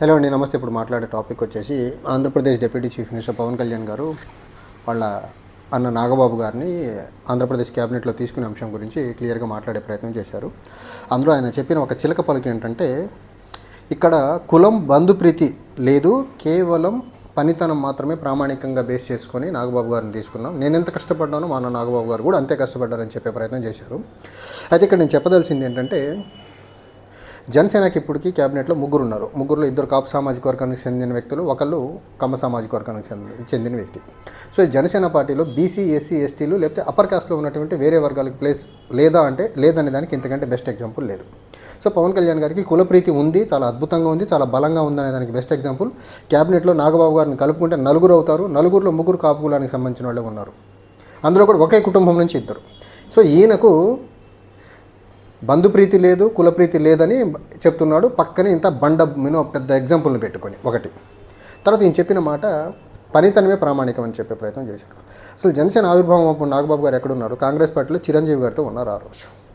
Hello అండి నమస్తే. ఇప్పుడు మాట్లాడే టాపిక్ వచ్చేసి Andhra Pradesh deputy chief minister Pawan Kalyan garu వాళ్ళ అన్న నాగబాబు గారిని ఆంధ్రప్రదేశ్ క్యాబినెట్లో తీసుకునే అంశం గురించి క్లియర్గా మాట్లాడే ప్రయత్నం చేశారు. అందులో ఆయన చెప్పిన ఒక చిలక పలుకు ఏంటంటే ఇక్కడ కులం బంధుప్రీతి లేదు కేవలం పనితనం మాత్రమే ప్రామాణికంగా బేస్ చేసుకొని నాగబాబు గారిని తీసుకున్నాం. నేను ఎంత కష్టపడ్డానో మా అన్న నాగబాబు గారు కూడా అంతే కష్టపడ్డారని చెప్పే ప్రయత్నం చేశారు. అయితే ఇక్కడ నేను చెప్పదలసింది ఏంటంటే జనసేనకి ఇప్పటికీ క్యాబినెట్లో ముగ్గురు ఉన్నారు. ముగ్గురులో ఇద్దరు కాపు సామాజిక వర్గానికి చెందిన వ్యక్తులు ఒకళ్ళు కమ్మ సామాజిక వర్గానికి చెందిన చెందిన వ్యక్తి. సో జనసేన పార్టీలో బీసీ ఎస్సీ ఎస్టీలు లేకపోతే అప్పర్ కాస్ట్లో ఉన్నటువంటి వేరే వర్గాలకు ప్లేస్ లేదా అంటే లేదనే దానికి ఇంతకంటే బెస్ట్ ఎగ్జాంపుల్ లేదు. సో పవన్ కళ్యాణ్ గారికి కులప్రీతి ఉంది చాలా అద్భుతంగా ఉంది చాలా బలంగా ఉందనే దానికి బెస్ట్ ఎగ్జాంపుల్ క్యాబినెట్లో నాగబాబు గారిని కలుపుకుంటే నలుగురు అవుతారు నలుగురిలో ముగ్గురు కాపు కులానికి సంబంధించిన వాళ్ళే ఉన్నారు. అందులో కూడా ఒకే కుటుంబం నుంచి ఇద్దరు. సో ఈయనకు బంధుప్రీతి లేదు కులప్రీతి లేదని చెప్తున్నాడు. పక్కనే ఇంత బండ మినో పెద్ద ఎగ్జాంపుల్ని పెట్టుకొని ఒకటి. తర్వాత ఈయన చెప్పిన మాట పనితనమే ప్రామాణికం అని చెప్పే ప్రయత్నం చేశారు. అసలు జనసేన ఆవిర్భావం అప్పుడు నాగబాబు గారు ఎక్కడున్నారు? కాంగ్రెస్ పార్టీలో చిరంజీవి గారితో ఉన్నారు ఆ రోజు.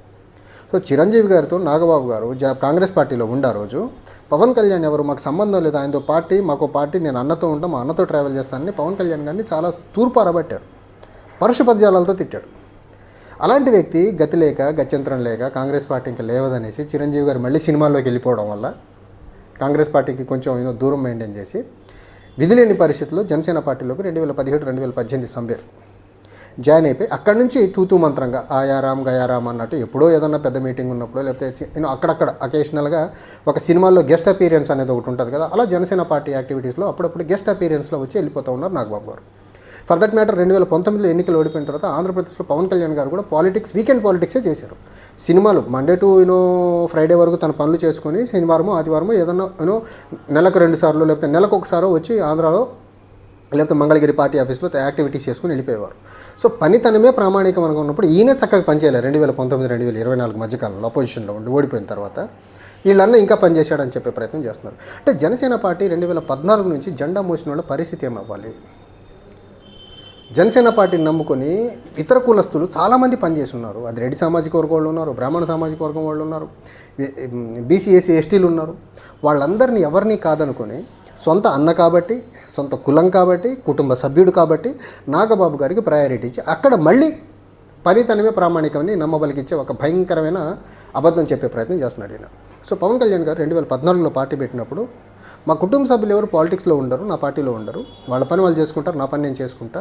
సో చిరంజీవి గారితో నాగబాబు గారు జా కాంగ్రెస్ పార్టీలో ఉండే రోజు పవన్ కళ్యాణ్ ఎవరు? మాకు సంబంధం లేదు. ఆయనతో పార్టీ మాకు పార్టీ నేను అన్నతో ఉంటాం మా అన్నతో ట్రావెల్ చేస్తానని పవన్ కళ్యాణ్ గారిని చాలా తూర్పు అరబట్టాడు. పరుషు పద్యాలతో తిట్టాడు. అలాంటి వ్యక్తి గతి లేక గత్యంతరం లేక కాంగ్రెస్ పార్టీ ఇంకా లేవదనేసి చిరంజీవి గారు మళ్ళీ సినిమాల్లోకి వెళ్ళిపోవడం వల్ల కాంగ్రెస్ పార్టీకి కొంచెం ఏదో దూరం మెయింటైన్ చేసి విధిలేని పరిస్థితుల్లో జనసేన పార్టీలోకి రెండు వేల పదిహేడు రెండు వేల పద్దెనిమిది సంబేరు జాయిన్ అయిపోయి అక్కడి నుంచి తూతూ మంత్రంగా ఆయారాం గయారాం అన్నట్టు ఎప్పుడో ఏదన్నా పెద్ద మీటింగ్ ఉన్నప్పుడు లేకపోతే నేను అక్కడక్కడ అకేషనల్గా ఒక సినిమాల్లో గెస్ట్ అపీరియన్స్ అనేది ఒకటి ఉంటుంది కదా అలా జనసేన పార్టీ యాక్టివిటీస్లో అప్పుడప్పుడు గెస్ట్ అపీరియన్స్లో వచ్చి వెళ్ళిపోతూ ఉన్నారు నాగబాబు గారు. ఫర్ దట్ మ్యాటర్ రెండు వేల పంతొమ్మిదిలో ఎన్నికలు ఓడిపోయిన తర్వాత ఆంధ్రప్రదేశ్లో పవన్ కళ్యాణ్ గారు కూడా పాలిటిక్స్ వీకెండ్ పాలిటిక్సే చేశారు. సినిమాలు మండే టు యూనో ఫ్రైడే వరకు తన పనులు చేసుకొని శనివారము ఆదివారము ఏదన్నా యూనో నెలకు రెండు సార్లు లేకపోతే నెలకు ఒకసారో వచ్చి ఆంధ్రాలో లేకపోతే మంగళగిరి పార్టీ ఆఫీస్లో యాక్టివిటీస్ చేసుకుని వెళ్ళిపోయేవారు. సో పనితనమే ప్రామాణికం అనుకున్నప్పుడు ఈయన చక్కగా పనిచేయలేదు రెండు వేల పంతొమ్మిది రెండు వేల ఇరవై నాలుగు మధ్యకాలంలో అపోజిషన్లో ఉండి ఓడిపోయిన తర్వాత వీళ్ళన్నా ఇంకా పనిచేశాడని చెప్పే ప్రయత్నం చేస్తున్నారు. అంటే జనసేన పార్టీ రెండు వేల పద్నాలుగు నుంచి జెండా మోసిన వాళ్ళ పరిస్థితి ఏమవ్వాలి? జనసేన పార్టీని నమ్ముకొని ఇతర కులస్తులు చాలామంది పనిచేస్తున్నారు. అది రెడ్డి సామాజిక వర్గం వాళ్ళు ఉన్నారు బ్రాహ్మణ సామాజిక వర్గం వాళ్ళు ఉన్నారు బీసీ ఎస్సీ ఎస్టీలు ఉన్నారు. వాళ్ళందరినీ ఎవరిని కాదనుకొని సొంత అన్న కాబట్టి సొంత కులం కాబట్టి కుటుంబ సభ్యుడు కాబట్టి నాగబాబు గారికి ప్రయారిటీ ఇచ్చి అక్కడ మళ్ళీ ఫలితనమే ప్రామాణికమని నమ్మబలికిచ్చే ఒక భయంకరమైన అబద్ధం చెప్పే ప్రయత్నం చేస్తున్నాడు ఈయన. సో పవన్ కళ్యాణ్ గారు రెండు వేల పద్నాలుగులో పార్టీ పెట్టినప్పుడు మా కుటుంబ సభ్యులు ఎవరు పాలిటిక్స్లో ఉండరు నా పార్టీలో ఉండరు. వాళ్ళ పని వాళ్ళు చేసుకుంటారు నా పని నేను చేసుకుంటా.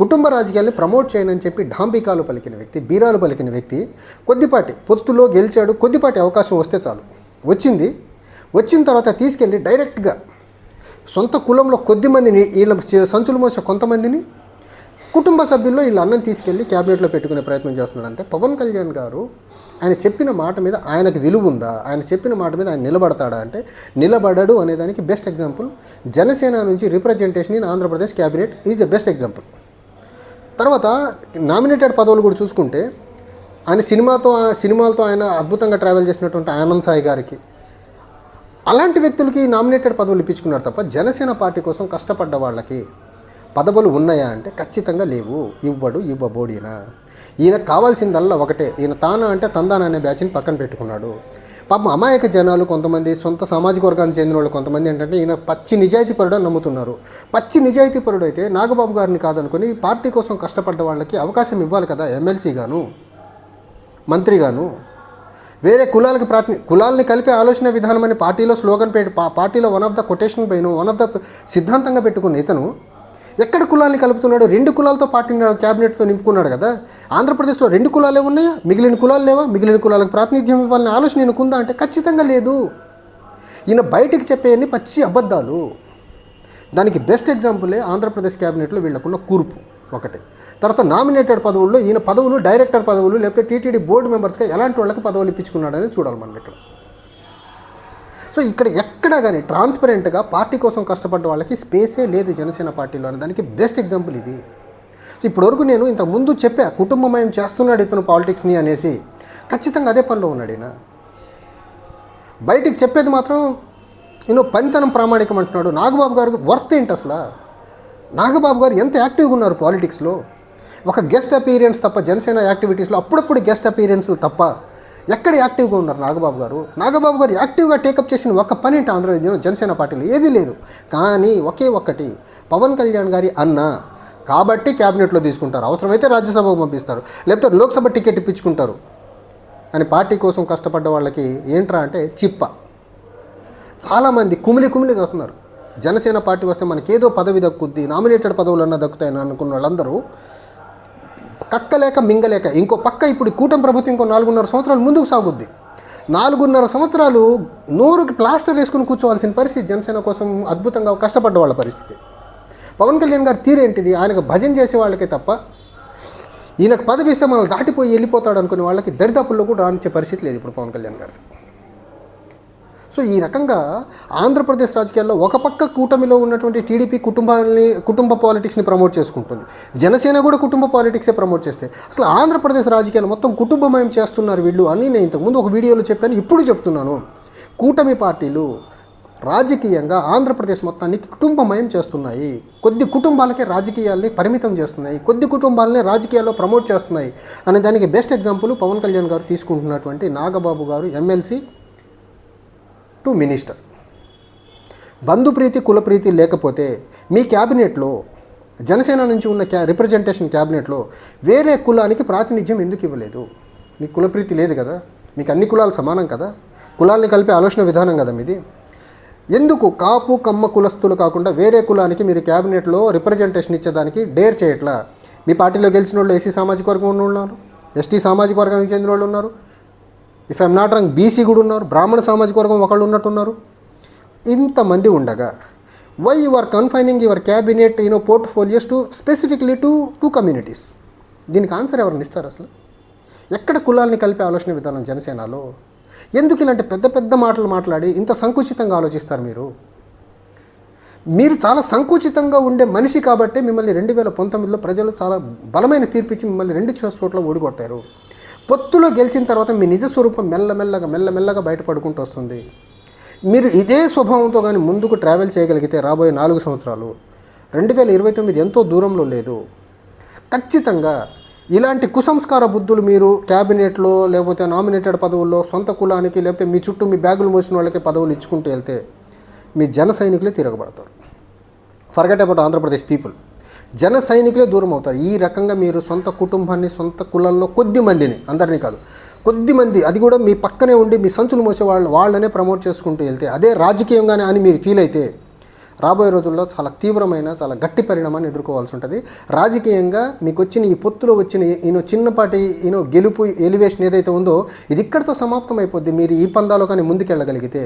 కుటుంబ రాజకీయాల్ని ప్రమోట్ చేయనని చెప్పి ఢాంబికాలు పలికిన వ్యక్తి బీరాలు పలికిన వ్యక్తి కొద్దిపాటి పొత్తులో గెలిచాడు కొద్దిపాటి అవకాశం వస్తే చాలు. వచ్చింది. వచ్చిన తర్వాత తీసుకెళ్ళి డైరెక్ట్గా సొంత కులంలో కొద్దిమందిని వీళ్ళ సంచులు మోసే కొంతమందిని కుటుంబ సభ్యుల్లో వీళ్ళ అన్నం తీసుకెళ్ళి క్యాబినెట్లో పెట్టుకునే ప్రయత్నం చేస్తున్నాడంటే పవన్ కళ్యాణ్ గారు ఆయన చెప్పిన మాట మీద ఆయనకు విలువ ఉందా? ఆయన చెప్పిన మాట మీద ఆయన నిలబడతాడా అంటే నిలబడడు అనేదానికి బెస్ట్ ఎగ్జాంపుల్ జనసేన నుంచి representation in Andhra Pradesh cabinet is a best example తర్వాత నామినేటెడ్ పదవులు కూడా చూసుకుంటే ఆయన సినిమాతో సినిమాలతో ఆయన అద్భుతంగా ట్రావెల్ చేసినటువంటి ఆనంద్ సాయి గారికి అలాంటి వ్యక్తులకి నామినేటెడ్ పదవులు ఇప్పించుకున్నారు తప్ప జనసేన పార్టీ కోసం కష్టపడ్డ వాళ్ళకి పదవులు ఉన్నాయా అంటే ఖచ్చితంగా లేవు. ఇవ్వడు ఇవ్వబోడినా? ఈయన కావాల్సిందల్లా ఒకటే. ఈయన తానా అంటే తందాన అనే బ్యాచ్ని పక్కన పెట్టుకున్నాడు. పాపం అమాయక జనాలు కొంతమంది సొంత సామాజిక వర్గానికి చెందిన వాళ్ళు కొంతమంది ఏంటంటే ఈయన పచ్చి నిజాయితీ పరుడు అని నమ్ముతున్నారు. పచ్చి నిజాయితీ పరుడు అయితే నాగబాబు గారిని కాదనుకుని పార్టీ కోసం కష్టపడ్డ వాళ్ళకి అవకాశం ఇవ్వాలి కదా ఎమ్మెల్సీగాను మంత్రిగాను వేరే కులాలకు ప్రాతి కులాలని కలిపే ఆలోచన విధానం అని పార్టీలో స్లోగన్ పెట్టి పార్టీలో వన్ ఆఫ్ ద కొటేషన్ పైన వన్ ఆఫ్ ద సిద్ధాంతంగా పెట్టుకున్న ఇతను ఎక్కడ కులాన్ని కలుపుతున్నాడు రెండు కులాలతో పార్టీని క్యాబినెట్తో నింపుకున్నాడు కదా. ఆంధ్రప్రదేశ్లో రెండు కులాలే ఉన్నాయా? మిగిలిన కులాలు లేవా? మిగిలిన కులాలకు ప్రాతినిధ్యం ఇవ్వాలనే ఆలోచన ఈయనకుందా అంటే ఖచ్చితంగా లేదు. ఈయన బయటికి చెప్పేయన్ని పచ్చి అబద్ధాలు. దానికి బెస్ట్ ఎగ్జాంపులే ఆంధ్రప్రదేశ్ క్యాబినెట్లో వీళ్ళకున్న కూర్పు ఒకటి. తర్వాత నామినేటెడ్ పదవుల్లో ఈయన పదవులు డైరెక్టర్ పదవులు లేకపోతే టీటీడీ బోర్డు మెంబర్స్గా ఎలాంటి వాళ్ళకి పదవులు ఇప్పించుకున్నాడు అనేది చూడాలి మనం ఇక్కడ. సో ఇక్కడ ఎక్కడ కానీ ట్రాన్స్పరెంట్గా పార్టీ కోసం కష్టపడ్డ వాళ్ళకి స్పేసే లేదు జనసేన పార్టీలో అనే దానికి బెస్ట్ ఎగ్జాంపుల్ ఇది. సో ఇప్పటివరకు నేను ఇంత ముందు చెప్పా కుటుంబమయం చేస్తున్నాడు ఇతను పాలిటిక్స్ని అనేసి. ఖచ్చితంగా అదే పనిలో ఉన్నాడు ఈయన. బయటికి చెప్పేది మాత్రం నేను పనితనం ప్రామాణికం అంటున్నాడు. నాగబాబు గారికి వర్త్ ఏంటి అసలు? నాగబాబు గారు ఎంత యాక్టివ్గా ఉన్నారు పాలిటిక్స్లో ఒక గెస్ట్ అపీరియన్స్ తప్ప జనసేన యాక్టివిటీస్లో అప్పుడప్పుడు గెస్ట్ అపీరియన్స్లు తప్ప ఎక్కడ యాక్టివ్గా ఉన్నారు నాగబాబు గారు? నాగబాబు గారు యాక్టివ్గా టేకప్ చేసిన ఒక పని ఏంటి ఆంధ్ర జనసేన పార్టీలో ఏదీ లేదు. కానీ ఒకే ఒక్కటి పవన్ కళ్యాణ్ గారి అన్న కాబట్టి క్యాబినెట్లో తీసుకుంటారు. అవసరమైతే రాజ్యసభకు పంపిస్తారు. లేకపోతే లోక్సభ టికెట్ ఇప్పించుకుంటారు. అని పార్టీ కోసం కష్టపడ్డ వాళ్ళకి ఏంట్రా అంటే చిప్ప. చాలామంది కుమిలి కుమిలిగా వస్తున్నారు. జనసేన పార్టీ వస్తే మనకేదో పదవి దక్కుద్ది నామినేటెడ్ పదవులన్నా దక్కుతాయని అనుకున్న వాళ్ళందరూ కక్కలేక మింగలేక ఇంకో పక్క ఇప్పుడు కూటమి ప్రభుత్వం ఇంకో నాలుగున్నర సంవత్సరాలు ముందుకు సాగుద్ది. నాలుగున్నర సంవత్సరాలు నోరుకి ప్లాస్టర్ వేసుకుని కూర్చోవాల్సిన పరిస్థితి జనసేన కోసం అద్భుతంగా కష్టపడ్డ వాళ్ళ పరిస్థితి. పవన్ కళ్యాణ్ గారి తీరేంటిది ఆయనకు భజన చేసే వాళ్ళకే తప్ప ఈయనకు పదవి ఇస్తే మనల్ని దాటిపోయి వెళ్ళిపోతాడు అనుకునే వాళ్ళకి దరిదాపుల్లో కూడా రానిచ్చే పరిస్థితి లేదు ఇప్పుడు పవన్ కళ్యాణ్ గారు సో ఈ రకంగా ఆంధ్రప్రదేశ్ రాజకీయాల్లో ఒక పక్క కూటమిలో ఉన్నటువంటి టీడీపీ కుటుంబాలని కుటుంబ పాలిటిక్స్ని ప్రమోట్ చేసుకుంటుంది. జనసేన కూడా కుటుంబ పాలిటిక్సే ప్రమోట్ చేస్తే. అసలు ఆంధ్రప్రదేశ్ రాజకీయాలు మొత్తం కుటుంబమయం చేస్తున్నారు వీళ్ళు అని నేను ఇంతకుముందు ఒక వీడియోలో చెప్పాను ఇప్పుడు చెప్తున్నాను. కూటమి పార్టీలు రాజకీయంగా ఆంధ్రప్రదేశ్ మొత్తాన్ని కుటుంబమయం చేస్తున్నాయి. కొద్ది కుటుంబాలకే రాజకీయాల్ని పరిమితం చేస్తున్నాయి. కొద్ది కుటుంబాలనే రాజకీయాల్లో ప్రమోట్ చేస్తున్నాయి. అనే దానికి బెస్ట్ ఎగ్జాంపుల్ పవన్ కళ్యాణ్ గారు తీసుకుంటున్నటువంటి నాగబాబు గారు ఎమ్మెల్సీ టు మినిస్టర్. బంధుప్రీతి కులప్రీతి లేకపోతే మీ క్యాబినెట్లో జనసేన నుంచి ఉన్న క్యా రిప్రజెంటేషన్ క్యాబినెట్లో వేరే కులానికి ప్రాతినిధ్యం ఎందుకు ఇవ్వలేదు? మీకు కులప్రీతి లేదు కదా? మీకు అన్ని కులాలు సమానం కదా? కులాల్ని కలిపే ఆలోచన విధానం కదా మీది? ఎందుకు కాపు కమ్మ కులస్తులు కాకుండా వేరే కులానికి మీరు క్యాబినెట్లో రిప్రజెంటేషన్ ఇచ్చేదానికి డేర్ చేయట్లా? మీ పార్టీలో గెలిచిన వాళ్ళు ఎస్సీ సామాజిక వర్గం ఉన్న ఉన్నారు. ఎస్టీ సామాజిక వర్గానికి చెందిన వాళ్ళు ఉన్నారు. If I'm not wrong BC కూడా ఉన్నారు బ్రాహ్మణ సామాజిక వర్గం ఒకళ్ళు ఉన్నట్టున్నారు. ఇంతమంది ఉండగా why you are confining your cabinet you know portfolios to specifically to two communities దీనికి ఆన్సర్ ఎవరిని ఇస్తారు అసలు? ఎక్కడ కులాల్ని కలిపే ఆలోచన విధానం జనసేనలో? ఎందుకు ఇలాంటి పెద్ద పెద్ద మాటలు మాట్లాడి ఇంత సంకుచితంగా ఆలోచిస్తారు మీరు? మీరు చాలా సంకుచితంగా ఉండే మనిషి కాబట్టి మిమ్మల్ని రెండు వేల పంతొమ్మిదిలో ప్రజలు చాలా బలమైన తీర్పిచ్చి మిమ్మల్ని రెండు చోట్ల ఓడిగొట్టారు. పొత్తులో గెలిచిన తర్వాత మీ నిజ స్వరూపం మెల్లమెల్లగా మెల్లమెల్లగా బయటపడుకుంటూ వస్తుంది. మీరు ఇదే స్వభావంతో కానీ ముందుకు ట్రావెల్ చేయగలిగితే రాబోయే నాలుగు సంవత్సరాలు రెండు వేల ఇరవై తొమ్మిది ఎంతో దూరంలో లేదు. ఖచ్చితంగా ఇలాంటి కుసంస్కార బుద్ధులు మీరు క్యాబినెట్లో లేకపోతే నామినేటెడ్ పదవుల్లో సొంత కులానికి లేకపోతే మీ చుట్టూ మీ బ్యాగులు మోసిన వాళ్ళకి పదవులు ఇచ్చుకుంటూ వెళ్తే మీ జన సైనికులే తిరగబడతారు. Forget about Andhra Pradesh people. జన సైనికులే దూరం అవుతారు. ఈ రకంగా మీరు సొంత కుటుంబాన్ని సొంత కులంలో కొద్ది మందిని అందరినీ కాదు కొద్ది మంది అది కూడా మీ పక్కనే ఉండి మీ సంచులు మోసే వాళ్ళు వాళ్ళనే ప్రమోట్ చేసుకుంటూ వెళ్తే అదే రాజకీయంగానే అని మీరు ఫీల్ అయితే రాబోయే రోజుల్లో చాలా తీవ్రమైన చాలా గట్టి పరిణామాన్ని ఎదుర్కోవాల్సి ఉంటుంది. రాజకీయంగా మీకు వచ్చిన ఈ పొత్తులో వచ్చిన ఈయన చిన్నపాటి ఈయన గెలుపు ఎలివేషన్ ఏదైతే ఉందో ఇది ఇక్కడితో సమాప్తం అయిపోద్ది. మీరు ఈ పందాలో కానీ ముందుకెళ్ళగలిగితే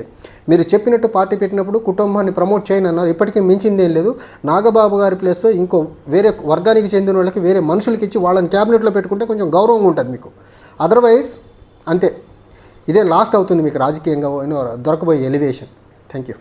మీరు చెప్పినట్టు పార్టీ పెట్టినప్పుడు కుటుంబాన్ని ప్రమోట్ చేయను అన్నారు. ఇప్పటికీ మించిందేం లేదు. నాగబాబు గారి ప్లేస్లో ఇంకో వేరే వర్గానికి చెందిన వాళ్ళకి వేరే మనుషులకి ఇచ్చి వాళ్ళని క్యాబినెట్లో పెట్టుకుంటే కొంచెం గౌరవంగా ఉంటుంది మీకు. అదర్వైజ్ అంతే. ఇదే లాస్ట్ అవుతుంది మీకు రాజకీయంగా దొరకబోయే ఎలివేషన్. Thank you